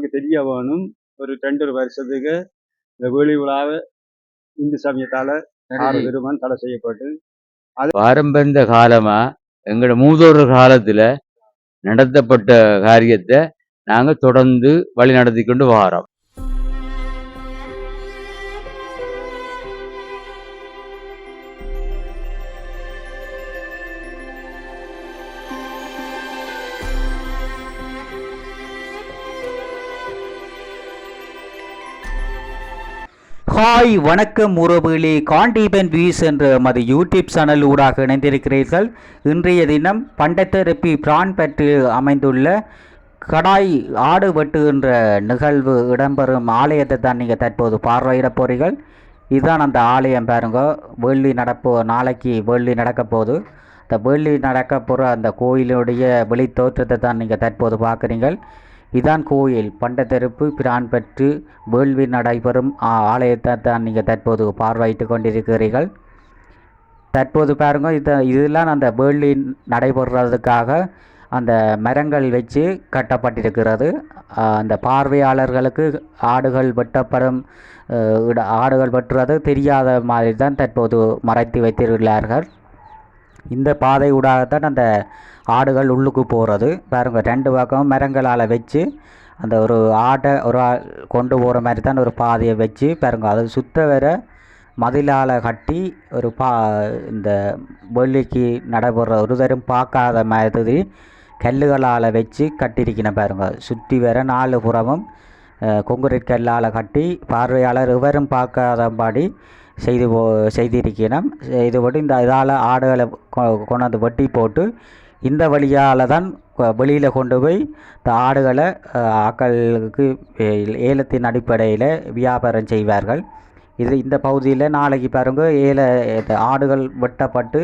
உங்களுக்கு தெரிய வேணும் ஒரு ரெண்டு வருஷத்துக்கு இந்த வேலி விழாவை இந்து சமயத்தால திருமணம் தடை செய்யப்பட்டு பாரம்பரிய காலமா எங்களோட மூதோர் காலத்துல நடத்தப்பட்ட காரியத்தை நாங்க தொடர்ந்து வழி நடத்தி கொண்டு வாரோம். ஹாய் வணக்கம் உறவுகளே. காண்டிபன் வியூஸ் என்ற மது யூடியூப் சேனல் ஊடாக இணைந்திருக்கிறீர்கள். இன்றைய தினம் பண்டத்தெரப்பி பிரான் பற்றி அமைந்துள்ள கடாய் ஆடு வெட்டுகின்ற நிகழ்வு இடம்பெறும் ஆலயத்தை தான் நீங்கள் தற்போது பார்வையிட போறீர்கள். இதுதான் அந்த ஆலயம் பாருங்க. வெள்ளி நடப்போ நாளைக்கு வெள்ளி நடக்க போகுது. அந்த வெள்ளி நடக்க போகிற அந்த கோயிலுடைய வெளி தோற்றத்தை தான் நீங்கள் தற்போது பார்க்குறீங்கள் இதான் கோயில். பண்டத்தெருப்பு பிரான்பற்று வேள்வி நடைபெறும். ஆலயத்தை தான் நீங்கள் தற்போது பார்வையிட்டு கொண்டிருக்கிறீர்கள். தற்போது பாருங்க இது இதெல்லாம் அந்த வேள்வி நடைபெறுறதுக்காக அந்த மரங்கள் வச்சு கட்டப்பட்டிருக்கிறது. அந்த பார்வையாளர்களுக்கு ஆடுகள் வெட்டப்படும் ஆடுகள் வெட்டுறது தெரியாத மாதிரி தான் தற்போது மறைத்து வைத்திருக்கிறார்கள். இந்த பாதை ஊடாகத்தான் அந்த ஆடுகள் உள்ளுக்கு போகிறது பாருங்க ரெண்டு பக்கமும் மரங்களால் வச்சு அந்த ஒரு ஆட்டை ஒரு ஆள் கொண்டு போகிற மாதிரி தான் ஒரு பாதையை வச்சு பாருங்க அது சுத்த வர மதிலால் கட்டி ஒரு பா இந்த வெள்ளிக்கு நடைபெற ஒரு தரம் பார்க்காத மாதிரி கல்லுகளால் வச்சு கட்டியிருக்கணும் பாருங்க. சுற்றி வர நாலு புறமும் கொங்குரிட் கல்லால் கட்டி பார்வையாளர் இவரும் பார்க்காதபடி செய்து போ செய்திருக்கணும் இதுபடி இந்த இதால் ஆடுகளை கொ- கொண்டாந்து வெட்டி போட்டு இந்த வழியால் தான் வெளியில் கொண்டு போய் இந்த ஆடுகளை ஆக்களுக்கு ஏலத்தின் அடிப்படையில் வியாபாரம் செய்வார்கள். இது இந்த பகுதியில் நாளைக்கு பாருங்க ஏல இது ஆடுகள் வெட்டப்பட்டு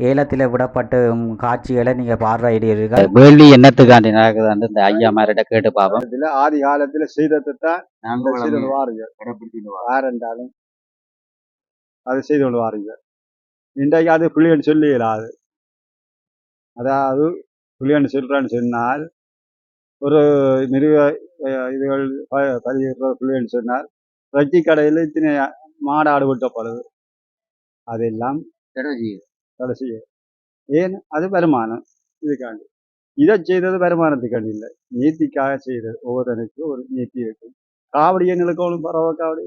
ஏலத்தில் விடப்பட்டு காட்சிகளை நீங்கள் பார்வையிடுவீர்கள் வேள்வி என்னத்துக்காண்டி நடக்குதுன்னு இந்த ஐயா மாரிட்ட கேட்டு பார்ப்போம் இதுல ஆதி காலத்துல செய்ததை தான் இந்த செய்து கொண்டு வாருங்க யாரென்றாலும் அதை செய்து கொண்டு வாருங்க. இன்றைக்கு அது புள்ளியன்னு சொல்லி இயலாது அதாவது புள்ளியன்னு சொல்றேன்னு சொன்னால் ஒரு மிருக இதுகள் ப- பதிவிடுற புள்ளியன்னு சொன்னால் ரட்டி கடையில் இத்தனை மாடாடு வெட்டப்படுது அதெல்லாம் தடை செய்ய ஏன்? அது வருமானம். இதுக்காண்டி. இதை செய்தது வருமானத்துக்காண்டி இல்லை. நீத்திக்காக செய்தது. ஒவ்வொருத்தனுக்கும் ஒரு நீத்தி இருக்கும் காவடி எங்களுக்கு பரவ காவடி.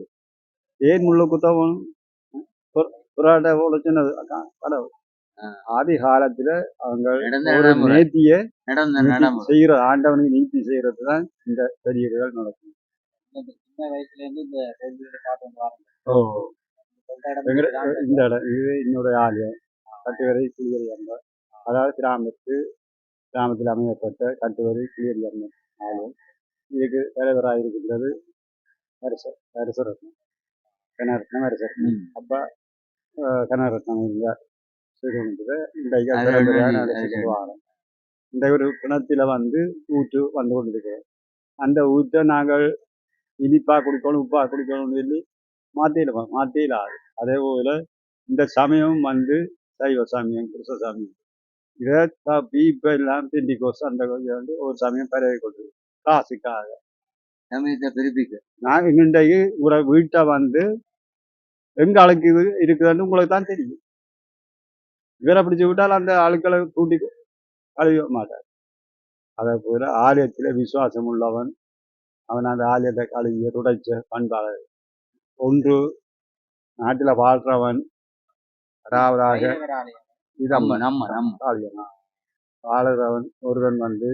ஏன் முள்ள குத்தவனும் புறாட்ட சின்னது? கடவுள் ஆதி காலத்துல அவங்க நடந்த ஒரு நடைமுறை. நேர்த்திய நடந்த நீத்தி நடைமுறை. செய்யற ஆண்டவனுக்கு நீத்தி செய்யறது தான் இந்த பெரியவர்கள் நடக்கும். சின்ன வயசுலேருந்து இந்த ஓ. இந்த இடம் இது என்னுடைய ஆலயம். கட்டுவரை குளியல் அம்மன் அதாவது கிராமத்து கிராமத்தில் அமையப்பட்ட கட்டுவரை குளியல் அம்மன் ஆலயம். இதுக்கு தலைவராக இருக்கின்றது அரசர் அரசரத்னம் கனரத்னம் அரசரத்னம். அப்பா அது நடத்தி அது கொண்டு வாரோம். இந்த ஒரு பிணத்துல வந்து ஊற்று வந்து கொண்டிருக்கிறோம் அந்த ஊற்றை நாங்கள் இனிப்பா குடிக்கணும் உப்பா குடிக்கணும்னு சொல்லி மாத்திடுவோம் மாத்தியில அதே போல இந்த சமயம் வந்து சைவ சமயம் கிருஷ்ண சமயம். இதை தப்பி இப்ப எல்லாம் பெண்டிகோஸ் அந்த கொஞ்சம் வந்து ஒரு சமயம் பரவி கொண்டு காசுக்காக. சமயத்தை பிரிப்பிக்க நாங்க இன்றைக்கு உங்களோட வீட்டை வந்து எங்க ஆளுக்கு இது இருக்குதுன்னு உங்களுக்கு தான் தெரியும். இவரை பிடிச்சு விட்டால் அந்த ஆளுக்களை கூட்டி கழுவ மாட்டார். அதே போல ஆலயத்தில் விசுவாசம் உள்ளவன் அவன் அந்த ஆலயத்தை கழுவிய துடைச்ச பண்பாளர். ஒன்று நாட்டில் வாழ்றவன் அதாவதாக இது நம்ம நம்ம ஆலயம்? வாழுறவன் ஒருவன் வந்து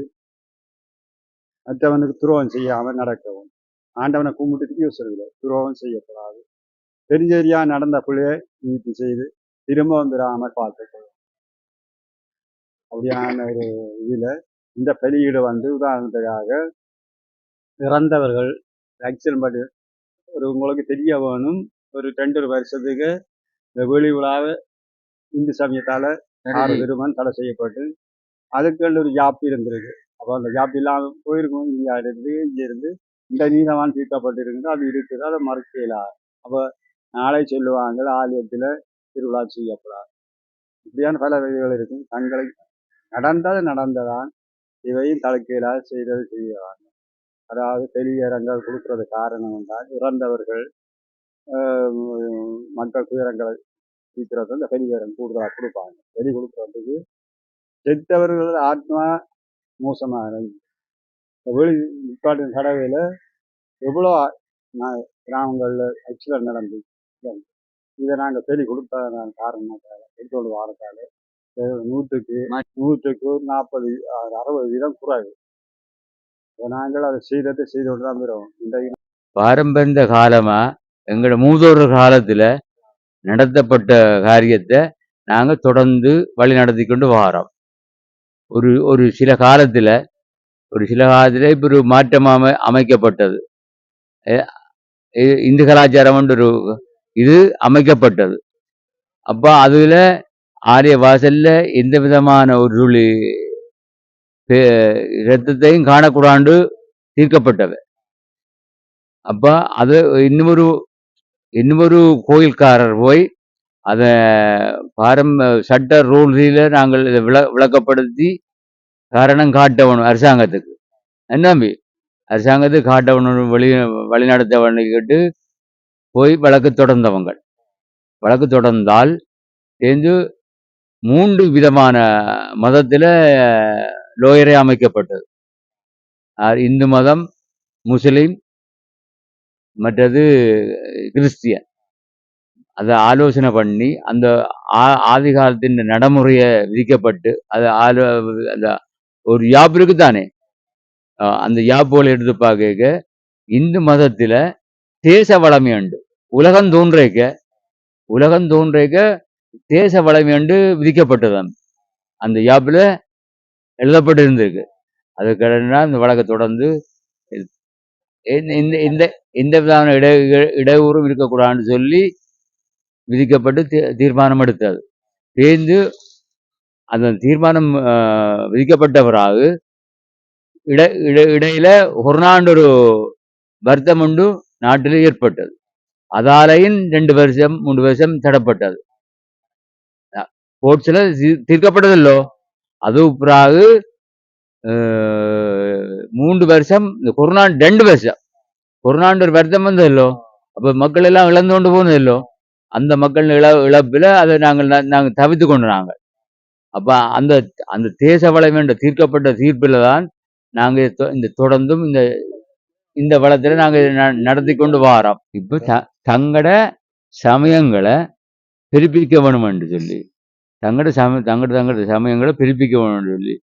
மற்றவனுக்கு துரோகம் செய்யாமல் நடக்கவும் ஆண்டவனை கும்பிட்டு யோசனை இல்லை துரோகம் செய்யக்கூடாது. தெரிஞ்சரியா நடந்த பிள்ளைய நீட்டி செய்து திரும்ப வந்துடாமல் பார்த்துக்கணும் அப்படியான ஒரு இதுல இந்த வெளியீடு வந்து உதாரணத்துக்காக இறந்தவர்கள் ஆக்சிடென்ட் படி ஒரு உங்களுக்கு தெரிய வேணும். ஒரு ரெண்டு ஒரு வருஷத்துக்கு இந்த வெளி விழாவை இந்து சமயத்தால ஆறு திருமணம் தடை செய்யப்பட்டு அதுக்கு ஒரு ஜாப் இருந்திருக்கு. அப்போ அந்த ஜாப் இல்லாமல் போயிருக்கும். இந்தியாவில இருந்து இங்க இருந்து இந்த நீதவான் தீர்க்கப்பட்டிருக்கு அது இருக்குது. அதை மறுக்கல அப்போ நாளை சொல்லுவாங்கள் ஆலயத்தில் திருவிழா செய்யப்படாது. இப்படியான பல விதிகள் இருக்கும். தங்களை நடந்தது நடந்ததான் இவையும் தலைக்கீழாக செய்தது செய்யலாம். அதாவது வெளியேறங்கள் கொடுக்கறது காரணம் என்றால் இறந்தவர்கள் மக்கள் துயரங்களை தீர்க்கிறது இந்த வெளியேறம் கூடுதலாக கொடுப்பாங்க. வெளி கொடுக்கறதுக்கு செத்தவர்கள் ஆத்மா மோசமாக வெளி நிப்பாட்டின் கடவையில் எவ்வளோ நா- கிராமங்களில் ஆக்சிடென்ட் நடந்து இதை நாங்கள் சரி கொடுத்ததான காரணத்தால் எடுத்துக்கொண்டு வாரத்தால் நூற்றுக்கு நூற்றுக்கு நாற்பது அறுபது வீதம் குறைவு. நாங்கள் அதை செய்ததை செய்து கொண்டு தான் இருக்கிறோம். இன்றைக்கு பாரம்பரிய காலமா எங்களோட மூதோர் காலத்துல நடத்தப்பட்ட காரியத்தை நாங்க தொடர்ந்து வழி நடத்தி கொண்டு வாரோம். ஒரு ஒரு சில காலத்துல ஒரு சில காலத்துல இப்ப ஒரு மாற்றம் அமை அமைக்கப்பட்டது. இந்து கலாச்சாரம் ஒரு இது அமைக்கப்பட்டது. அப்ப அதுல ஆரிய வாசலில் எந்த விதமான ஒரு துளி பே- இரத்தத்தையும் காணக்கூடாண்டு தீர்க்கப்பட்டவை அப்ப அது இன்னொரு இன்னொரு கோயில்காரர் போய் அதை பாரம் சட்ட ரூல்ஸில் நாங்கள் இதை விள விளக்கப்படுத்தி காரணம் காட்டவணும் அரசாங்கத்துக்கு. என்னம்பி அரசாங்கத்துக்கு காட்டவணும் வழி வழிநடத்த கேட்டு போய் வழக்கு தொடர்ந்தவங்க வழக்கு தொடர்ந்தால் சேர்ந்து மூன்று விதமான மதத்தில் லோயரே அமைக்கப்பட்டது. இந்து மதம் முஸ்லீம் மற்றது கிறிஸ்டியன் அதை ஆலோசனை பண்ணி அந்த ஆ- ஆதி காலத்தின் நடைமுறையை விதிக்கப்பட்டு அது ஆலோ அந்த ஒரு யாப் இருக்குதானே? அந்த யாப்போல் எடுத்து பார்க்க இந்து மதத்தில் தேச வளமை உண்டு. உலகம் தோன்றேக்க உலகம் தோன்றேக்க தேச வளம் என்று விதிக்கப்பட்டது அந்த யாப்பில் எழுதப்பட்டு இருந்திருக்கு அது இந்த வழக்கை தொடர்ந்து இந்த இந்த- இந்த விதமான இட இடையூறும் இருக்கக்கூடாதுன்னு சொல்லி விதிக்கப்பட்டு தீ- தீர்மானம் எடுத்தது தேர்ந்து அந்த தீர்மானம் விதிக்கப்பட்டவராக விதிக்கப்பட்ட பிறகு இட இட இடையில ஒரு நாண்டு ஒரு வருத்தம் உண்டு நாட்டில் ஏற்பட்டது. அதாலையும் ரெண்டு வருஷம் மூன்று வருஷம் தடப்பட்டது. கோர்ட்ஸில் தீர்க்கப்பட்டதில்லோ? அது பிறகு ஆஹ், மூன்று வருஷம் இந்த கொரோனா ரெண்டு வருஷம். கொரோனாண்டு ஒரு வருத்தம் வந்ததில்லோ? அப்போ மக்கள் எல்லாம் இழந்து கொண்டு போனதல்லோ? அந்த மக்கள் இழ இழப்பில் அதை நாங்கள் நாங்கள் தவித்து கொண்டு நாங்கள். அப்போ அந்த அந்த தேச வளம் என்ற தீர்க்கப்பட்ட தீர்ப்பில் தான் நாங்கள் இந்த தொடர்ந்தும் இந்த இந்த வளத்தில் நாங்கள் நடத்தி கொண்டு வாரோம். இப்போ த தங்கட சமயங்களை பிரிப்பிக்க வேணுமென்று சொல்லி தங்கட சம தங்கட தங்கட சமயங்களை பிரிப்பிக்க வேணும்னு சொல்லி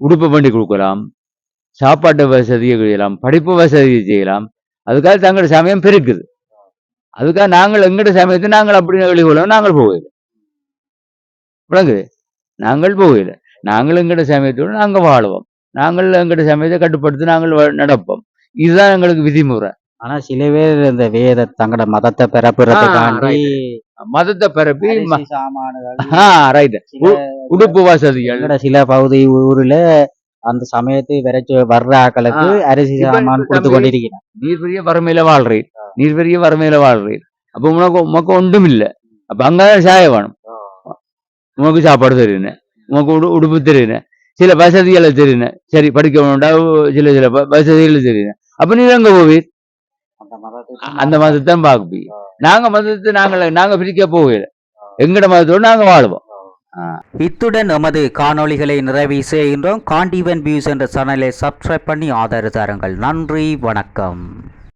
உடுப்பு பண்ணி கொடுக்கலாம் சாப்பாட்டு வசதியை செய்யலாம் படிப்பு வசதியை செய்யலாம். அதுக்காக தங்களோட சமயம் பெருக்குது. அதுக்காக நாங்கள் எங்கட சமயத்தை நாங்கள் அப்படி வெளிக்கொள்ளோம் நாங்கள் போகல. விளங்குது? நாங்கள் போகல. நாங்கள் எங்கட சமயத்தோடு நாங்கள் வாழுவோம். நாங்கள் எங்கட சமயத்தை கட்டுப்படுத்தி நாங்கள் நடப்போம். இதுதான் எங்களுக்கு விதிமுறை. ஆனா சில பேர் இந்த வேத தங்களோட மதத்தை பெறப்புறதுக்காண்டி மதத்தை பரப்பி ரைட் உடுப்பு வசதிகள். சில பகுதி ஊர்ல அந்த சமயத்தை விரைச்சு வர்ற ஆக்களுக்கு அரிசி சாமான் கொடுத்து கொண்டிருக்கிறேன் நீர் பெரிய வறுமையில வாழ்றீர். நீர் பெரிய வறுமையில வாழ்றீர். அப்ப உனக்கு உனக்கு ஒன்றும் இல்லை அப்ப அங்கதான் சாய வேணும். உனக்கு சாப்பாடு தெரியுன உனக்கு உடு உடுப்பு தெரியுன சில வசதிகளை தெரியுன சரி படிக்க வேண்டா சில சில வசதிகள் தெரியுன அப்ப நீ எங்க போவீர்? அந்த மதத்தை அந்த மதத்தான் பார்ப்பீ நாங்க மதத்தை நாங்க நாங்க பிரிக்க போகல எங்கட மதத்தோடு நாங்க வாழ்வோம். இத்துடன் நமது காணொளிகளை நிறைவு செய்கின்றோம். காண்டிவன் வியூஸ் என்ற சேனலை சப்ஸ்கிரைப் பண்ணி ஆதரவு தாருங்கள். நன்றி வணக்கம்.